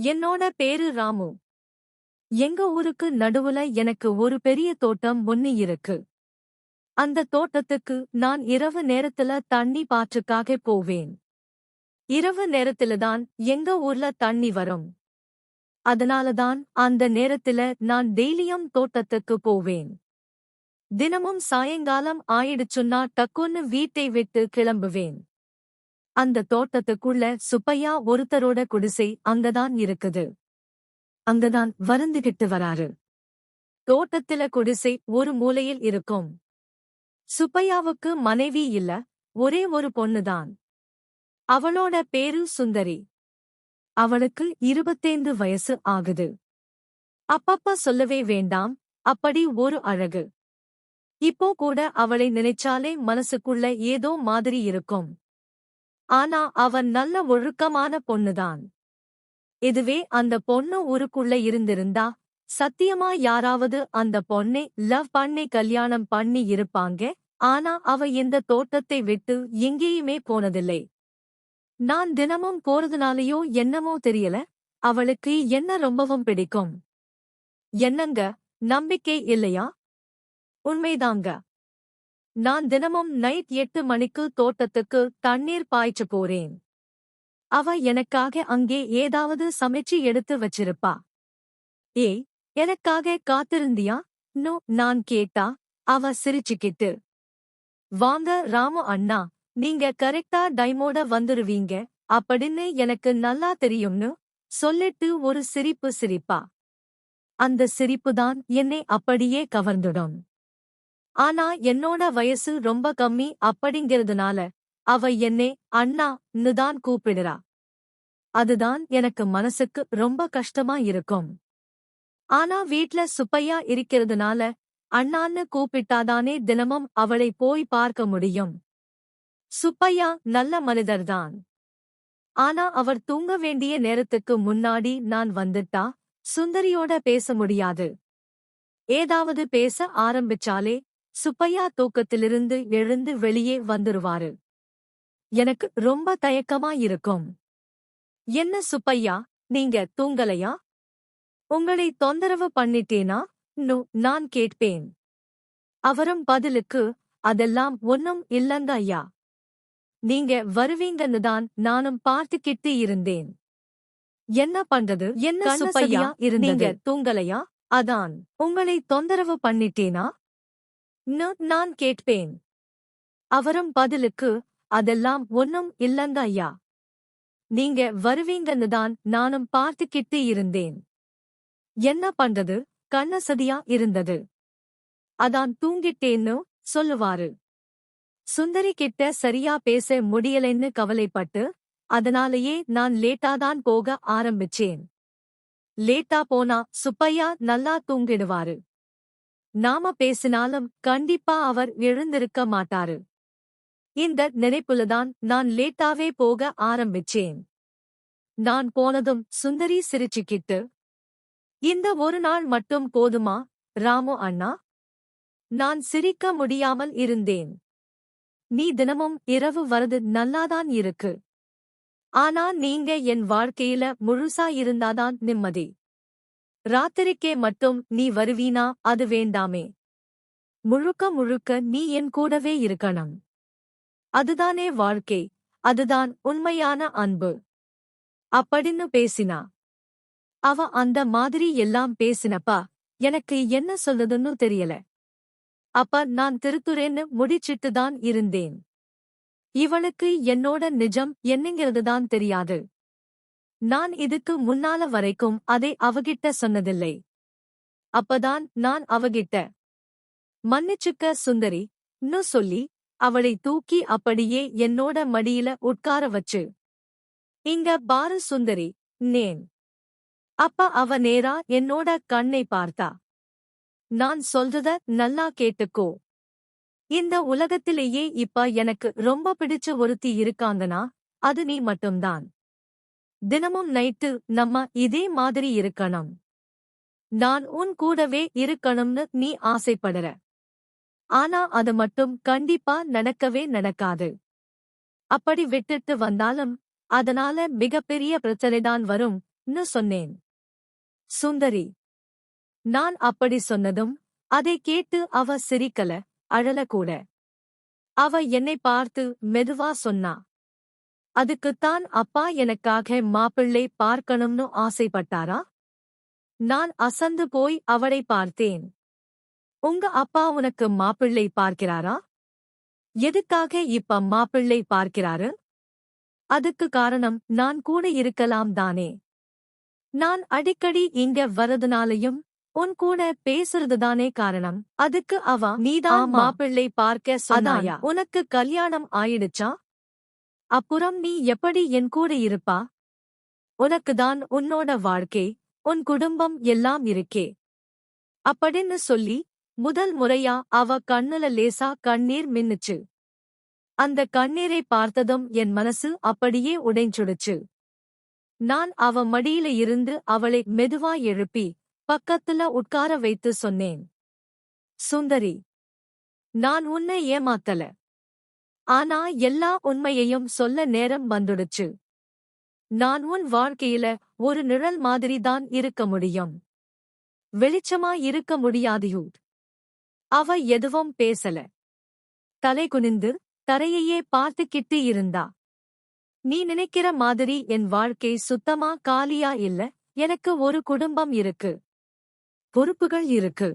என்னோட பேரு ராமு. எங்க ஊருக்கு நடுவுல எனக்கு ஒரு பெரிய தோட்டம் ஒன்னு இருக்கு. அந்த தோட்டத்துக்கு நான் இரவு நேரத்துல தண்ணி பாற்றுக்காக போவேன். இரவு நேரத்துல தான் எங்க ஊர்ல தண்ணி வரும். அதனாலதான் அந்த நேரத்துல நான் டெய்லியும் தோட்டத்துக்கு போவேன். தினமும் சாயங்காலம் ஆயிடுச்சுன்னா டக்குன்னு வீட்டை விட்டு கிளம்புவேன். அந்த தோட்டத்துக்குள்ள சுப்பையா ஒருத்தரோட குடிசை அங்கதான் இருக்குது. அங்கதான் வருந்துகிட்டு வராரு. தோட்டத்தில குடிசை ஒரு மூலையில் இருக்கும். சுப்பையாவுக்கு மனைவி இல்ல ஒரே ஒரு பொண்ணுதான். அவளோட பேரு சுந்தரி. அவளுக்கு இருபத்தைந்து வயசு ஆகுது. அப்பப்ப சொல்லவே வேண்டாம் அப்படி ஒரு அழகு. இப்போ கூட அவளை நினைச்சாலே மனசுக்குள்ள ஏதோ மாதிரி இருக்கும். ஆனா அவன் நல்ல ஒழுக்கமான பொண்ணுதான். இதுவே அந்த பொண்ணு ஊருக்குள்ள இருந்திருந்தா சத்தியமா யாராவது அந்த பொண்ணை லவ் பண்ணி கல்யாணம் பண்ணி இருப்பாங்க ஆனா அவ இந்த தோட்டத்தை விட்டு எங்கேயுமே போனதில்லை. நான் தினமும் போறதுனாலயோ என்னமோ தெரியல அவளுக்கு என்ன ரொம்பவும் பிடிக்கும். என்னங்க நம்பிக்கை இல்லையா? உண்மைதாங்க. நான் தினமும் நைட் எட்டு மணிக்கு தோட்டத்துக்கு தண்ணீர் பாய்ச்ச போறேன். அவ எனக்காக அங்கே ஏதாவது சமைச்சு எடுத்து வச்சிருப்பா. ஏய் எனக்காக காத்திருந்தியா? நோ நான் கேட்டா அவ சிரிச்சுக்கிட்டு. வாங்க ராமு அண்ணா நீங்க கரெக்டா டைமோட வந்துருவீங்க அப்படின்னு எனக்கு நல்லா தெரியும்னு சொல்லிட்டு ஒரு சிரிப்பு சிரிப்பா. அந்த சிரிப்புதான் என்னை அப்படியே கவர்ந்துடும். ஆனா என்னோட வயசு ரொம்ப கம்மி அப்படிங்கிறதுனால அவ என்னே அண்ணா தான் கூப்பிடுறா. அதுதான் எனக்கு மனசுக்கு ரொம்ப கஷ்டமா இருக்கும். ஆனா வீட்ல சுப்பையா இருக்கிறதுனால அண்ணான்னு கூப்பிட்டாதானே தினமும் அவளை போய் பார்க்க முடியும். சுப்பையா நல்ல மனிதர்தான். ஆனா அவர் தூங்க வேண்டிய நேரத்துக்கு முன்னாடி நான் வந்துட்டா சுந்தரியோட பேச முடியாது. ஏதாவது பேச ஆரம்பிச்சாலே சுப்பையா தூக்கத்திலிருந்து எழுந்து வெளியே வந்துருவாரு. எனக்கு ரொம்ப தயக்கமா இருக்கும். என்ன சுப்பையா நீங்க தூங்கலையா? உங்களை தொந்தரவு பண்ணிட்டேனா? நோ நான் கேட்பேன். அவரும் பதிலுக்கு அதெல்லாம் ஒன்னும் இல்லங்க ஐயா. நீங்க வருவீங்கன்னு தான் நானும் பார்த்துக்கிட்டு இருந்தேன். என்ன பண்றது? என்ன சுப்பையா இருந்தீங்க தூங்கலையா? அதான். உங்களை தொந்தரவு பண்ணிட்டேனா? நான் கேட்பேன். அவரும் பதிலுக்கு அதெல்லாம் ஒன்னும் இல்லங்க ஐயா. நீங்க வருவீங்கன்னு தான் நானும் பார்த்துக்கிட்டு இருந்தேன். என்ன பண்றது? கண்ணசதியா இருந்தது. அதான் தூங்கிட்டேன்னு சொல்லுவாரு. சுந்தரி கிட்ட சரியா பேச முடியலைன்னு கவலைப்பட்டு அதனாலேயே நான் லேட்டாதான் போக ஆரம்பிச்சேன். லேட்டா போனா சுப்பையா நல்லா தூங்கிடுவாரு. நாம பேசினாலும் கண்டிப்பா அவர் எழுந்திருக்க மாட்டாரு. இந்த நினைப்புலதான் நான் லேட்டாவே போக ஆரம்பிச்சேன். நான் போனதும் சுந்தரி சிரிச்சுக்கிட்டு இந்த ஒரு நாள் மட்டும் போதுமா ராமு அண்ணா? நான் சிரிக்க முடியாமல் இருந்தேன். நீ தினமும் இரவு வரது நல்லாதான் இருக்கு. ஆனா நீங்க என் வாழ்க்கையில முழுசா இருந்தாதான் நிம்மதி. ராத்திரிக்கே மட்டும் நீ வருவீனா? அது வேண்டாமே. முழுக்க முழுக்க நீ என் கூடவே இருக்கணும். அதுதானே வாழ்க்கை. அதுதான் உண்மையான அன்பு. அப்படின்னு பேசினா. அவ அந்த மாதிரி எல்லாம் பேசினப்பா எனக்கு என்ன சொல்லுதுன்னு தெரியல. அப்ப நான் திருத்துறேன்னு முடிச்சிட்டுதான் இருந்தேன். இவளுக்கு என்னோட நிஜம் என்னங்கிறதுதான் தெரியாது. நான் இதுக்கு முன்னால வரைக்கும் அதை அவகிட்ட சொன்னதில்லை. அப்பதான் நான் அவகிட்ட மன்னிச்சுக்க சுந்தரி ன்னு சொல்லி அவளை தூக்கி அப்படியே என்னோட மடியில உட்கார வச்சு. இங்க பாரு சுந்தரி நேன். அப்ப அவ நேரா என்னோட கண்ணை பார்த்தா. நான் சொல்றத நல்லா கேட்டுக்கோ. இந்த உலகத்திலேயே இப்ப எனக்கு ரொம்ப பிடிச்ச ஒருத்தி இருக்காங்கன்னா அது நீ மட்டும்தான். தினமும் நைட்டு நம்ம இதே மாதிரி இருக்கணும். நான் உன் கூடவே இருக்கணும்னு நீ ஆசைப்படுற. ஆனா அது மட்டும் கண்டிப்பா நடக்கவே நடக்காது. அப்படி விட்டுட்டு வந்தாலும் அதனால மிகப்பெரிய பிரச்சனைதான் வரும்னு சொன்னேன். சுந்தரி நான் அப்படி சொன்னதும் அதை கேட்டு அவ சிரிக்கல அழல கூட. அவ என்னை பார்த்து மெதுவா சொன்னா அதுக்குத்தான் அப்பா எனக்காக மாப்பிள்ளை பார்க்கணும்னு ஆசைப்பட்டாரா? நான் அசந்து போய் அவளை பார்த்தேன். உங்க அப்பா உனக்கு மாப்பிள்ளை பார்க்கிறாரா? எதுக்காக இப்ப மாப்பிள்ளை பார்க்கிறாரு? அதுக்கு காரணம் நான் கூட இருக்கலாம் தானே. நான் அடிக்கடி இங்க வரதுனாலையும் உன் கூட பேசுறதுதானே காரணம். அதுக்கு அவ நீதான். மாப்பிள்ளை பார்க்க சொன்னாயா. உனக்கு கல்யாணம் ஆயிடுச்சா? அப்புறம் நீ எப்படி என் கூட இருப்பா? உனக்குதான் உன்னோட வாழ்க்கை உன் குடும்பம் எல்லாம் இருக்கே. அப்படின்னு சொல்லி முதல் முறையா அவ கண்ணுல லேசா கண்ணீர் மின்னுச்சு. அந்த கண்ணீரை பார்த்ததும் என் மனசு அப்படியே உடைஞ்சுடுச்சு. நான் அவ மடியில இருந்து அவளை மெதுவா எழுப்பி பக்கத்துல உட்கார வைத்து சொன்னேன். சுந்தரி நான் உன்னை ஏமாத்தல. ஆனா எல்லா உண்மையையும் சொல்ல நேரம் வந்துடுச்சு. நான் உன் வாழ்க்கையில ஒரு நிழல் மாதிரி தான் இருக்க முடியும். வெளிச்சமா இருக்க முடியாதியூ அவ எதுவும் பேசல. தலை குனிந்து தரையையே பார்த்துக்கிட்டு இருந்தா. நீ நினைக்கிற மாதிரி என் வாழ்க்கை சுத்தமா காலியா இல்ல? எனக்கு ஒரு குடும்பம் இருக்கு. பொறுப்புகள் இருக்கு.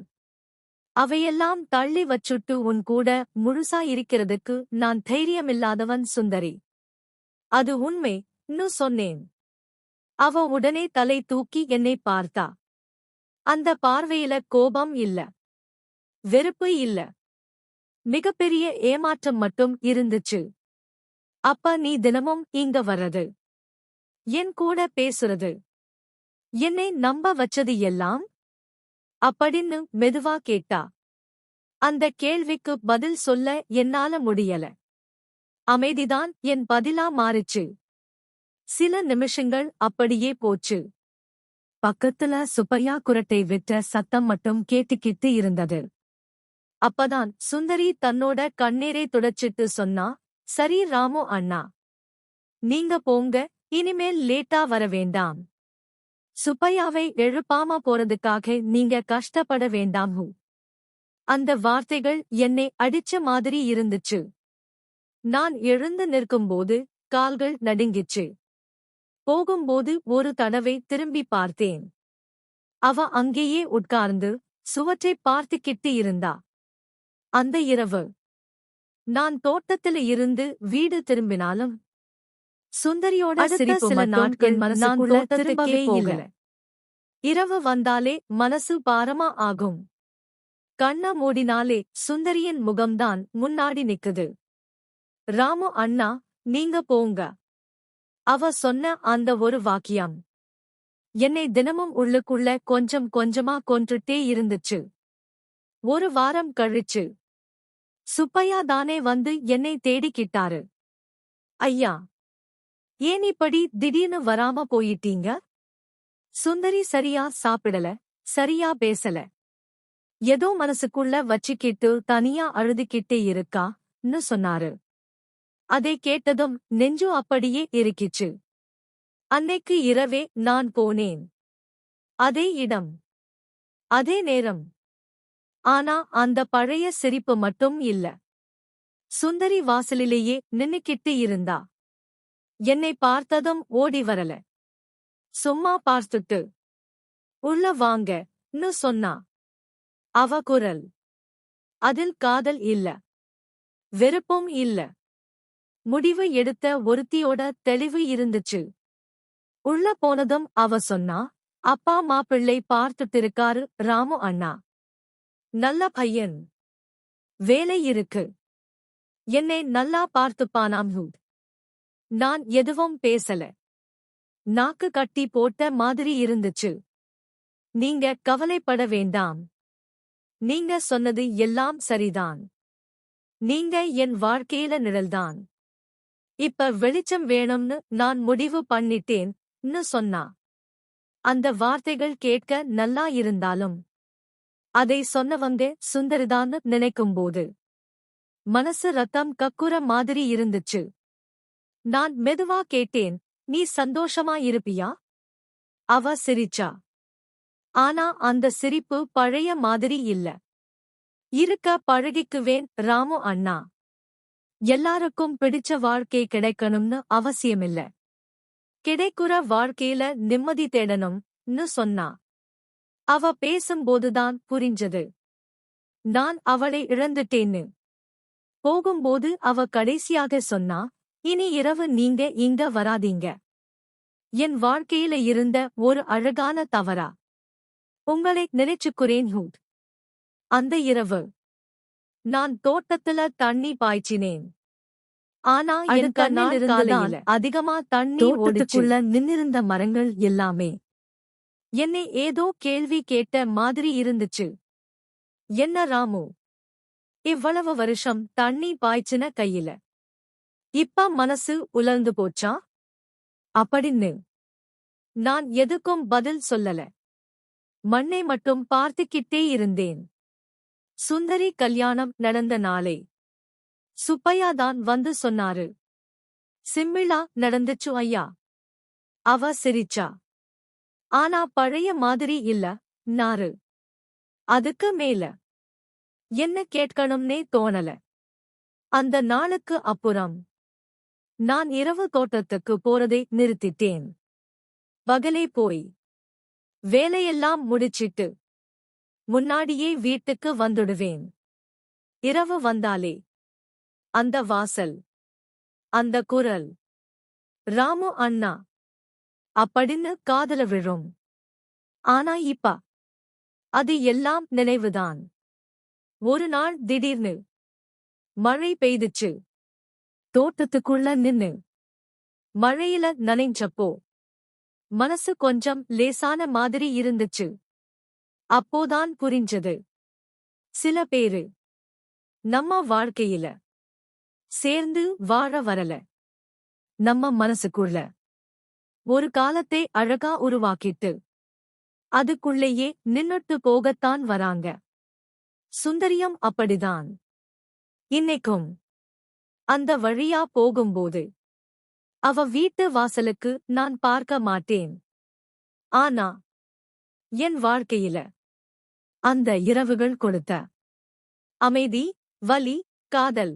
அவையெல்லாம் தள்ளி வச்சுட்டு உன் கூட முழுசா இருக்கிறதுக்கு நான் தைரியமில்லாதவன் சுந்தரி. அது உண்மை ன்னு சொன்னேன். அவ உடனே தலை தூக்கி என்னை பார்த்தா. அந்த பார்வையில கோபம் இல்ல. வெறுப்பு இல்ல. மிகப்பெரிய ஏமாற்றம் மட்டும் இருந்துச்சு. அப்ப நீ தினமும் இங்க வர்றது. என் கூட பேசுறது. என்னை நம்ப வச்சது எல்லாம் அப்படின்னு மெதுவா கேட்டா. அந்த கேள்விக்கு பதில் சொல்ல என்னால முடியல. அமைதிதான் என் பதிலா மாறிச்சு. சில நிமிஷங்கள் அப்படியே போச்சு. பக்கத்துல சுப்பையா குரட்டை விட்ட சத்தம் மட்டும் கேட்டுக்கிட்டு இருந்தது. அப்பதான் சுந்தரி தன்னோட கண்ணீரை துடைச்சிட்டு சொன்னா சரி ராமு அண்ணா. நீங்க போங்க இனிமேல் லேட்டா வர வேண்டாம். சுப்பையாவை எழுப்பாம போறதுக்காக நீங்க கஷ்டப்பட வேண்டாம் ஹூ. அந்த வார்த்தைகள் என்னை அடிச்ச மாதிரி இருந்துச்சு. நான் எழுந்து நிற்கும்போது கால்கள் நடுங்கிச்சு. போகும்போது ஒரு தடவை திரும்பி பார்த்தேன். அவ அங்கேயே உட்கார்ந்து சுவற்றை பார்த்துக்கிட்டு இருந்தா. அந்த இரவு. நான் தோட்டத்தில இருந்து வீடு திரும்பினாலும் சுந்தரியோட சிரிப்பு சில நாட்கள் மனசுக்குள்ள திரும்பவே. போகல இரவு வந்தாலே மனசு பாரமா ஆகும். கண்ண மூடினாலே சுந்தரியின் முகம்தான் முன்னாடி நிக்குது. ராமு அண்ணா நீங்க போங்க. அவ சொன்ன அந்த ஒரு வாக்கியம். என்னை தினமும் உள்ளுக்குள்ள கொஞ்சம் கொஞ்சமா கொன்றுட்டே இருந்துச்சு. ஒரு வாரம் கழிச்சு. சுப்பையா தானே வந்து என்னை தேடிக்கிட்டாரு. ஐயா ஏன் இப்படி திடீர்னு வராம போயிட்டீங்க? சுந்தரி சரியா சாப்பிடல சரியா பேசல. ஏதோ மனசுக்குள்ள வச்சுக்கிட்டு தனியா அழுதுகிட்டே இருக்கான்னு சொன்னாரு. அதை கேட்டதும் நெஞ்சு அப்படியே இருக்கிச்சு அன்னைக்கு இரவே நான் போனேன். அதே இடம். அதே நேரம். ஆனா அந்த பழைய சிரிப்பு மட்டும் இல்ல சுந்தரி வாசலிலேயே நின்னுக்கிட்டு இருந்தா. என்னை பார்த்ததும் ஓடி வரல. சும்மா பார்த்துட்டு உள்ள வாங்கன்னு சொன்னா. அவ குரல். அதில் காதல் இல்ல. வெறுப்பும் இல்ல. முடிவு எடுத்த ஒருத்தியோட தெளிவு இருந்துச்சு. உள்ள போனதும் அவ சொன்னா அப்பா மாப்பிள்ளை பார்த்துட்டு இருக்காரு ராமு அண்ணா. நல்ல பையன். வேலை இருக்கு. என்னை நல்லா பார்த்துப்பானாம் ஹூட் நான் எதுவும் பேசல. நாக்கு கட்டி போட்ட மாதிரி இருந்துச்சு. நீங்க கவலைப்பட வேண்டாம். நீங்க சொன்னது எல்லாம் சரிதான். நீங்க என் வாழ்க்கையில நிழல்தான். இப்ப வெளிச்சம் வேணும்னு நான் முடிவு பண்ணிட்டேன் சொன்னா. அந்த வார்த்தைகள் கேட்க நல்லா இருந்தாலும். அதை சொன்னவங்க சுந்தரிதான்னு நினைக்கும்போது. மனசு ரத்தம் கக்குற மாதிரி இருந்துச்சு. நான் மெதுவா கேட்டேன் நீ சந்தோஷமா இருப்பியா? அவ சிரிச்சா. ஆனா அந்த சிரிப்பு பழைய மாதிரி இல்ல. இருக்க பழகிக்குவேன் ராமு அண்ணா. எல்லாருக்கும் பிடிச்ச வாழ்க்கை கிடைக்கணும்னு அவசியமில்ல. கிடைக்குற வாழ்க்கையில நிம்மதி தேடணும்னு சொன்னா. அவ பேசும்போதுதான் புரிஞ்சது. நான் அவளை இழந்துட்டேன்னு. போகும்போது அவ கடைசியாக சொன்னா இனி இரவு நீங்க இங்க வராதீங்க. என் வாழ்க்கையில இருந்த ஒரு அழகான தவறா? உங்களை நினைச்சுக்குறேன் ஹூட் அந்த இரவு நான் தோட்டத்துல தண்ணி பாய்ச்சினேன். ஆனா என் அடுத்த நாள் கண்ணில் காலையில இருந்துதான் அதிகமா தண்ணி ஓடுச்சுள்ள நின்னிருந்த மரங்கள் எல்லாமே என்னை ஏதோ கேள்வி கேட்ட மாதிரி இருந்துச்சு. என்ன ராமு? இவ்வளவு வருஷம் தண்ணி பாய்ச்சின கையில. இப்ப மனசு உலர்ந்து போச்சா? அப்படின்னு நான் எதுக்கும் பதில் சொல்லல. மண்ணை மட்டும் பார்த்துக்கிட்டே இருந்தேன். சுந்தரி கல்யாணம் நடந்த நாளே. சுப்பையா தான் வந்து சொன்னாரு. சிம்மிளா நடந்துச்சு ஐயா. அவ சிரிச்சா. ஆனா பழைய மாதிரி இல்ல நாரு அதுக்கு மேல. என்ன கேட்கணும்னே தோணல. அந்த நாளுக்கு அப்புறம். நான் இரவு தோட்டத்துக்கு போறதை நிறுத்திட்டேன். பகலே போய். வேலையெல்லாம் முடிச்சிட்டு. முன்னாடியே வீட்டுக்கு வந்துடுவேன். இரவு வந்தாலே. அந்த வாசல். அந்த குரல். ராமு அண்ணா. அப்படின்னு காதல விழும். ஆனா இப்ப. அது எல்லாம் நினைவுதான். ஒரு நாள் திடீர்னு. மழை பெய்துச்சு. தோட்டத்துக்குள்ள நின்னு. மழையில நனைஞ்சப்போ. மனசு கொஞ்சம் லேசான மாதிரி இருந்துச்சு. அப்போதான் புரிஞ்சது. சில பேரு. நம்ம வாழ்க்கையில. சேர்ந்து வாழ வரல. நம்ம மனசுக்குள்ள. ஒரு காலத்தை அழகா உருவாக்கிட்டு. அதுக்குள்ளேயே நின்னுட்டு போகத்தான் வராங்க. சுந்தரியம் அப்படிதான். இன்னைக்கும் அந்த வழியா போகும்போது அவ வீட்டு வாசலுக்கு நான் பார்க்க மாட்டேன். ஆனா என் வாழ்க்கையில அந்த இரவுகள் கொடுத்த அமைதி வலி காதல்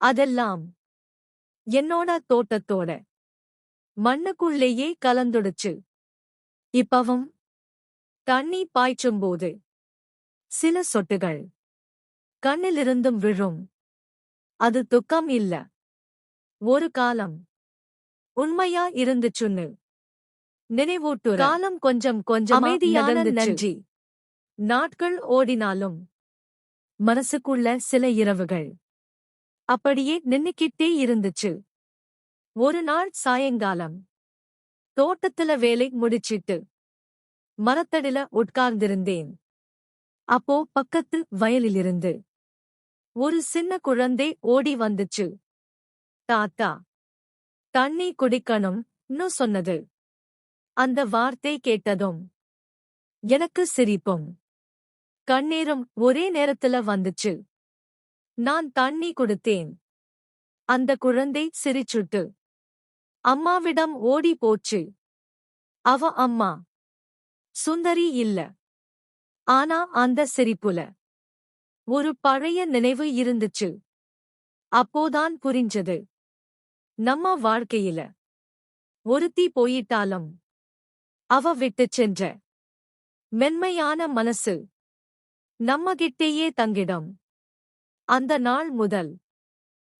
அதெல்லாம் என்னோட தோட்டத்தோட மண்ணுக்குள்ளேயே கலந்துடுச்சு. இப்பவும் தண்ணி பாய்ச்சும்போது சில சொட்டுகள் கண்ணிலிருந்தும் விழும். அது துக்கம் இல்ல. ஒரு காலம். உண்மையா இருந்துச்சுன்னு நினைவூட்டு காலம் கொஞ்சம் கொஞ்சம் அமைதியான நன்றி. நாட்கள் ஓடினாலும். மனசுக்குள்ள சில இரவுகள். அப்படியே நின்னுக்கிட்டே இருந்துச்சு. ஒரு நாள் சாயங்காலம். தோட்டத்துல வேலை முடிச்சிட்டு. மரத்தடில உட்கார்ந்திருந்தேன். அப்போ பக்கத்து வயலிலிருந்து. ஒரு சின்ன குழந்தை ஓடி வந்துச்சு. தாத்தா தண்ணி குடிக்கணும்னு சொன்னது. அந்த வார்த்தை கேட்டதும் எனக்கு சிரிப்பும். கண்ணீரும் ஒரே நேரத்துல வந்துச்சு. நான் தண்ணி கொடுத்தேன். அந்த குழந்தை சிரிச்சுட்டு அம்மாவிடம் ஓடி போச்சு. அவ அம்மா. சுந்தரி இல்ல. ஆனா அந்த சிரிப்புல. ஒரு பழைய நினைவு இருந்துச்சு. அப்போதான் புரிஞ்சது. நம்ம வாழ்க்கையில ஒருத்தி போயிட்டாலும் அவ விட்டுச் சென்ற மென்மையான மனசு நம்மகிட்டேயே தங்கிடம். அந்த நாள் முதல்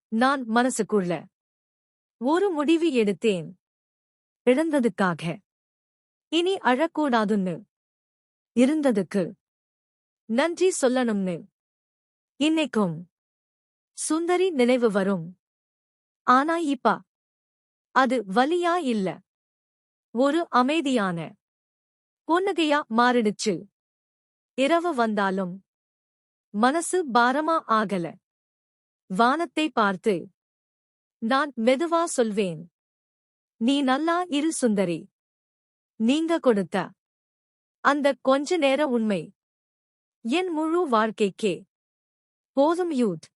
நான் மனசுக்குள்ள ஒரு முடிவு எடுத்தேன். இழந்ததுக்காக. இனி அழக்கூடாதுன்னு இருந்ததுக்கு நன்றி சொல்லணும்னு. இன்னைக்கும் சுந்தரி நினைவு வரும். ஆனா இப்ப அது வலியா இல்ல. ஒரு அமைதியான புன்னகையா மாறிடுச்சு. இரவு வந்தாலும் மனசு பாரமா ஆகல. வானத்தை பார்த்து நான் மெதுவா சொல்வேன். நீ நல்லா இரு சுந்தரி. நீங்க கொடுத்த அந்த கொஞ்ச நேர உண்மை என் முழு வாழ்க்கைக்கே. போதும் யூத்.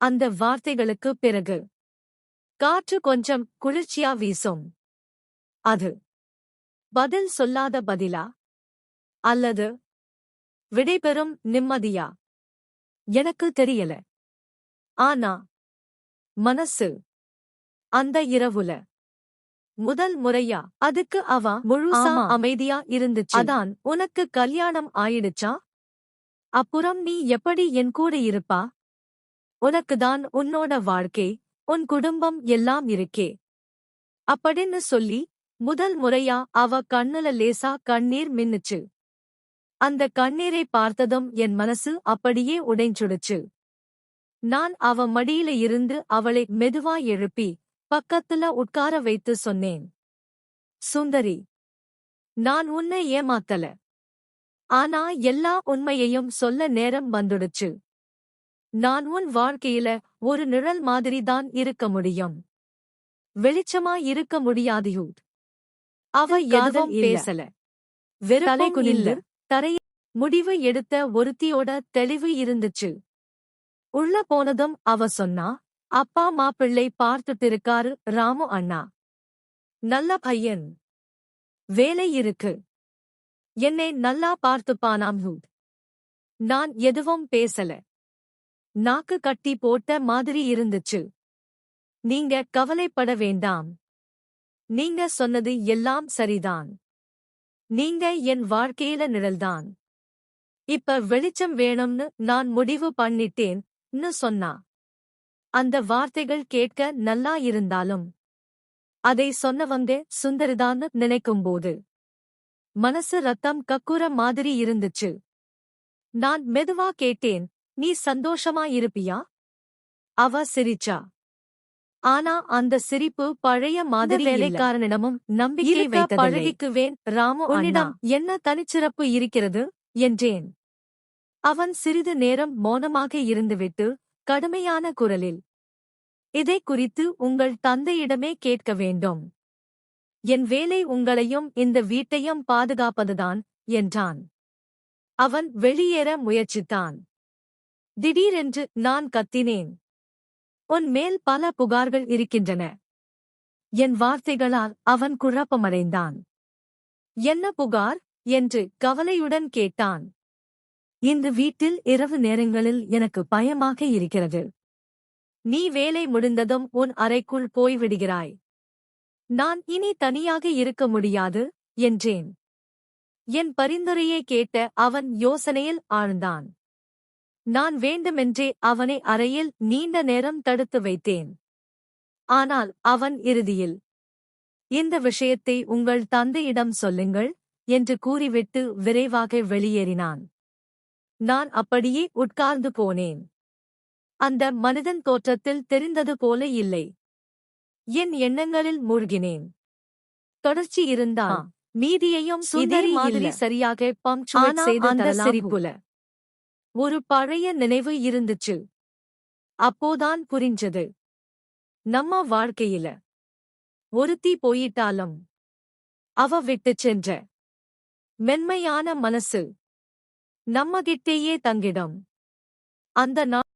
அந்த வார்த்தைகளுக்கு பிறகு காற்று கொஞ்சம் குளிர்ச்சியா வீசும். அது பதில் சொல்லாத பதிலா? அல்லது விடைபெறும் நிம்மதியா? எனக்கு தெரியல. ஆனா மனசு அந்த இரவுல முதல் முறையா? அதுக்கு அவ முழுசா. அமைதியா இருந்துச்சு. அதான் உனக்கு கல்யாணம் ஆயிடுச்சா? அப்புறம் நீ எப்படி என் கூட இருப்பா? உனக்குதான் உன்னோட வாழ்க்கை உன் குடும்பம் எல்லாம் இருக்கே. அப்படின்னு சொல்லி முதல் முறையா அவ கண்ணுல லேசா கண்ணீர் மின்னுச்சு. அந்த கண்ணீரை பார்த்ததும் என் மனசு அப்படியே உடைஞ்சுடுச்சு. நான் அவ மடியில இருந்து அவளை மெதுவா எழுப்பி பக்கத்துல உட்கார வைத்து சொன்னேன். சுந்தரி நான் உன்னை ஏமாத்தல. ஆனா எல்லா உண்மையையும் சொல்ல நேரம் வந்துடுச்சு. நான் உன் வாழ்க்கையில ஒரு நிழல் மாதிரி தான் இருக்க முடியும். வெளிச்சமா இருக்க முடியாதியூட் அவ இல்ல. பேசல. வெறும் இல்ல. தரைய முடிவு எடுத்த ஒருத்தியோட தெளிவு இருந்துச்சு. உள்ள போனதும் அவ சொன்னா அப்பா மாப்பிள்ளை பார்த்துட்டு இருக்காரு ராமு அண்ணா. நல்ல பையன். வேலை இருக்கு. என்னை நல்லா பார்த்துப்பானாம் ஹூட் நான் எதுவும் பேசல. நாக்கு கட்டி போட்ட மாதிரி இருந்துச்சு. நீங்க கவலைப்பட வேண்டாம். நீங்க சொன்னது எல்லாம் சரிதான். நீங்க என் வாழ்க்கையில நிழல்தான். இப்ப வெளிச்சம் வேணும்னு நான் முடிவு பண்ணிட்டேன்னு சொன்னா. அந்த வார்த்தைகள் கேட்க நல்லா இருந்தாலும். அதை சொன்னவங்க சுந்தரிதான்னு நினைக்கும்போது. மனசு ரத்தம் கக்குற மாதிரி இருந்துச்சு. நான் மெதுவா கேட்டேன் நீ சந்தோஷமா இருப்பியா? அவ சிரிச்சா. ஆனா அந்த சிரிப்பு பழைய மாதிரி. வேலைக்காரனிடமும் நம்பிக்கை வைத்ததில்லை. பழகிக்குவேன், ராமு உன்னிடம். என்ன தனிச்சிறப்பு இருக்கிறது? என்றேன். அவன் சிறிது நேரம் மௌனமாக இருந்துவிட்டு கடுமையான குரலில் இதை குறித்து உங்கள் தந்தையிடமே கேட்க வேண்டும். என் வேலை உங்களையும் இந்த வீட்டையும் பாதுகாப்பதுதான் என்றான். அவன் வெளியேற முயற்சித்தான். திடீரென்று நான் கத்தினேன். உன் மேல் பல புகார்கள் இருக்கின்றன. என் வார்த்தைகளால் அவன் குழப்பமடைந்தான். என்ன புகார்? என்று கவலையுடன் கேட்டான். இந்த வீட்டில் இரவு நேரங்களில் எனக்கு பயமாக இருக்கிறது. நீ வேலை முடிந்ததும் உன் அறைக்குள் போய்விடுகிறாய். நான் இனி தனியாக இருக்க முடியாது? என்றேன். என் பரிந்துரையை கேட்ட அவன் யோசனையில் ஆழ்ந்தான். நான் வேண்டுமென்றே அவனை அறையில் நீண்ட நேரம் தடுத்து வைத்தேன். ஆனால் அவன் இறுதியில் இந்த விஷயத்தை உங்கள் தந்தையிடம் சொல்லுங்கள் என்று கூறிவிட்டு விரைவாக வெளியேறினான். நான் அப்படியே உட்கார்ந்து போனேன். அந்த மனிதன் தோற்றத்தில் தெரிந்தது போல இல்லை. என் எண்ணங்களில் மூழ்கினேன். தொடர்ச்சி இருந்தால் ஆ. மீதியையும் சுந்தரி மாதிரி. சரியாக பம்ச்சுவேட் ஆனா செய்து தரலாம் ஒரு பழைய நினைவு இருந்துச்சு. அப்போதான் புரிஞ்சது. நம்ம வாழ்க்கையில ஒருத்தி போயிட்டாலும் அவ விட்டுச் சென்ற மென்மையான மனசு நம்மகிட்டேயே தங்கிடும். அந்த நாள்